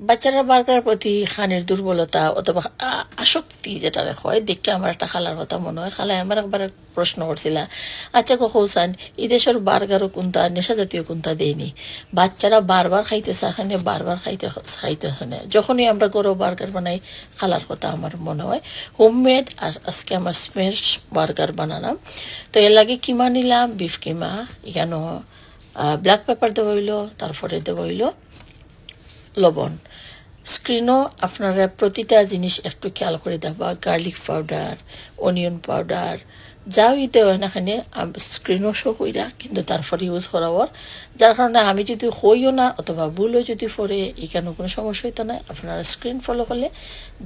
বাচ্চারা বার্গার প্রতি খানের দুর্বলতা অথবা আসক্তি যেটা হয় দেখে আমার একটা খালার কথা মনে হয়। খালায় আমার একবার প্রশ্ন করছিল আচ্ছা কৌসান, এই দেশের বার্গারও কোনটা নেশা জাতীয় কোনটা দেয়নি। বাচ্চারা বারবার খাইতে চাখানে বারবার খাইতে খাইতে না। যখনই আমরা গরু বার্গার বানাই, খালার কথা আমার মনে হয়। হোমমেড আর আজকে আমার স্মেশ বার্গার বানালাম। তো এর লাগে কিমা নিলাম? বিফ কিমা? এখানে ব্ল্যাক পেপার দেওয়া হইল, তারপরে দেওয়া হইল লবণ। স্ক্রিনও আপনারা প্রতিটা জিনিস একটু খেয়াল করে দেবা গার্লিক পাউডার, অনিয়ন পাউডার, যাও ইতে হয় না এখানে স্ক্রিনও শো কইরা, কিন্তু তারপরে ইউজ করাবার যার কারণে আমি যদি হইও না, অথবা ভুলও যদি পরে এখানে কোনো সমস্যা হইতো না, আপনারা স্ক্রিন ফলো করলে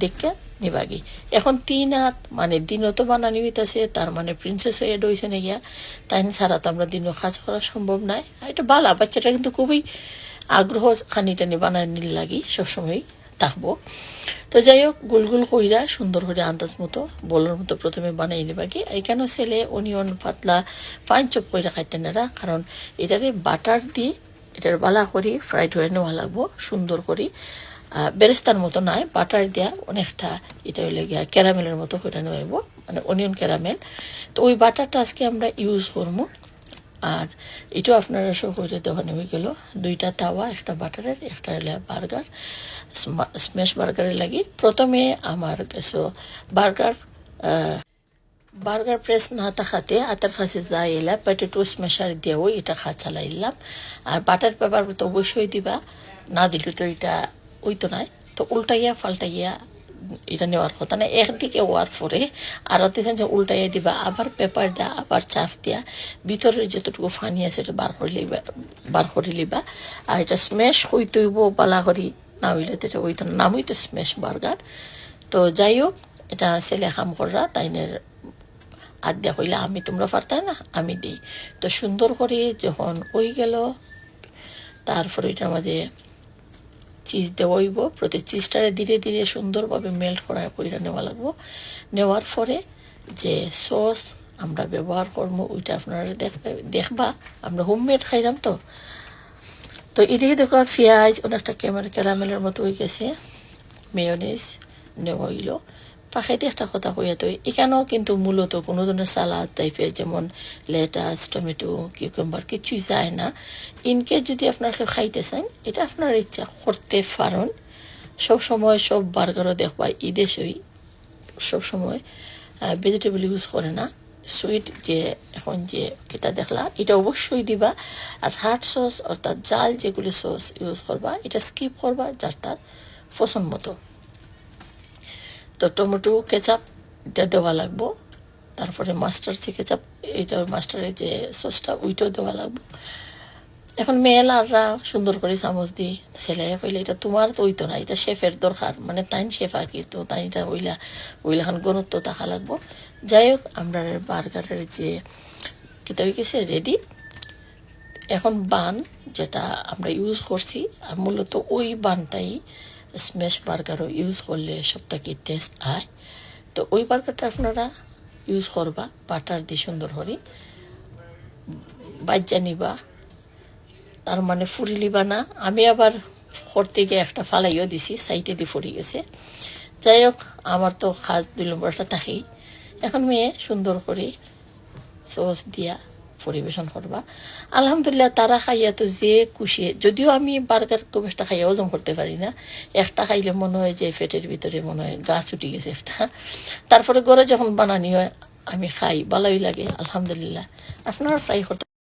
দেখে নিবাগি এখন তিন হাত মানে দিনও তো বানানি হইতাছে, তার মানে প্রিন্সেস এড হয়েছে না গিয়া। তাই ছাড়া তো আমরা দিনও কাজ করা সম্ভব আর এটা বালা, বাচ্চাটা কিন্তু খুবই আগ্রহ খানি টানি বানায় নিল লাগি সবসময় থাকব। তো যাই হোক গুলগুল কইরা সুন্দর করে আন্দাজ মতো, বলার মতো প্রথমে বানাই নিবা কি। এখানেও ছেলে, অনিয়ন, পাতলা ফাইন চপ কইরা খাইতে নেরা কারণ এটারে বাটার দিয়ে এটার বালা করি, ফ্রাইড হয়ে নেওয়া লাগবো, সুন্দর করি। বেরেস্তার মতো নয়, বাটার দেওয়া অনেকটা এটা হইলে গিয়া ক্যারামেলের মতো করে নেওয়াইব মানে অনিয়ন ক্যারামেল। তো ওই বাটারটা আজকে আমরা ইউজ করব আর এটাও আপনারা শো করে দেওয়ানো হয়ে গেল। দুইটা তাওয়া, একটা বাটারের, একটা বার্গার স্ম্যাশ বার্গারের লাগি। প্রথমে আমার কাছে বার্গার বার্গার প্রেস না থাকাতে আতার কাছে যা এলা পটেটো স্ম্যাশার দিয়েও এটা খা চালাইলাম আর বাটার পেপার তো অবশ্যই দিবা, না দিলে তো এটা ওই তো নাই। তো উল্টাইয়া ফাল্টাইয়া এটা নেওয়ার কথা না। একদিকে ওয়ার পরে আর দেখেন যে উল্টাইয়া দিবা, আবার পেপার দেয়া, আবার চাপ দেয়া ভিতরে যতটুকু ফানি আছে এটা বার করে লিবা, বার করে লিবা। আর এটা স্ম্যাশ হইতেইব বালা করি না হইলে তো এটা হইতো না। নাম হইতো স্ম্যাশ বার্গার। তো যাই হোক, এটা ছেলে কাম করা তাইনের আর দেয়া হইলে আমি তোমরা পারতাই না, আমি দিই। তো সুন্দর করে যখন ওই গেল, তারপরে এটার মাঝে চিজ দেওয়াইব, প্রতি চিজটারে ধীরে ধীরে সুন্দরভাবে মেল্ট করা করে নেওয়া লাগবো। নেওয়ার পরে যে সস আমরা ব্যবহার করব, ওইটা আপনারা দেখবে, দেখবা, আমরা হোমমেড খাইলাম তো। তো এদিকে দেখো পেঁয়াজ, অনেকটা ক্যামেরা ক্যারামেলের মতো হয়ে গেছে। মেয়নিজ নেওয়া হইল। পাখাইতে একটা কথা কইয়া তো এখানেও কিন্তু মূলত কোনো ধরনের সালাদ টাইপের যেমন লেটাস টমেটো কিউকাম্বার কিছুই যায় না। ইনকে যদি আপনার কেউ খাইতে চান, এটা আপনার ইচ্ছা, করতে পারেন। সব সময় সব বার্গারও দেখবা ঈদে সই সব সময় ভেজিটেবল ইউজ করে না। সুইট যে, এখন যে কিতা দেখলা, এটা অবশ্যই দিবা। আর হার্ড সস অর্থাৎ জাল যেগুলি সস ইউজ করবা, এটা স্কিপ করবা যার তার পছন্দ মতো। তো টমেটো, কেচাপ, এটা দেওয়া লাগবো। তারপরে মাস্টার যে কেচাপ, এইটা মাস্টারের যে সসটা, ওইটাও দেওয়া লাগবো। এখন মেয়েলাররা সুন্দর করে চামচ দি ছেলে কইলে, এটা তোমার তো ওই তো না, এটা শেফের দরকার। মানে তাইন শেফ আর কি, তো তাই এটা ওইলা ওইলাখান গণত্ব থাকা লাগবো। যাই হোক, আমরা বার্গারের যে কিতা হয়ে গেছে রেডি। এখন বান যেটা আমরা ইউজ করছি, আর মূলত ওই বানটাই স্ম্যাশ বার্গারও ইউজ করলে থেকে টেস্ট হয়। তো ওই বার্গারটা আপনারা ইউজ করবা বাটার দিয়ে সুন্দর করে বাজ্যা নিবা। তার মানে ফুরি লিবা না। আমি আবার করতে গিয়ে একটা ফালাইও দিছি সাইডে দিয়ে ফুরি গেছে। যাই হোক, আমার তো খাস দুই নম্বরটা থাকেই এখন মেয়ে সুন্দর করে সস দিয়া পরিবেশন করবা। আলহামদুলিল্লাহ তারা খাইয়া তো যে কুশিয়ে যদিও আমি বার্গার খুব একটা খাইয়া হজম করতে পারি না। একটা খাইলে মনে হয় যে পেটের ভিতরে মনে হয় গাছ উঠে গেছে একটা। তারপরে ঘরে যখন বানানি হয়, আমি খাই, ভালোই লাগে, আলহামদুলিল্লাহ। আপনারা ফ্রাই করতে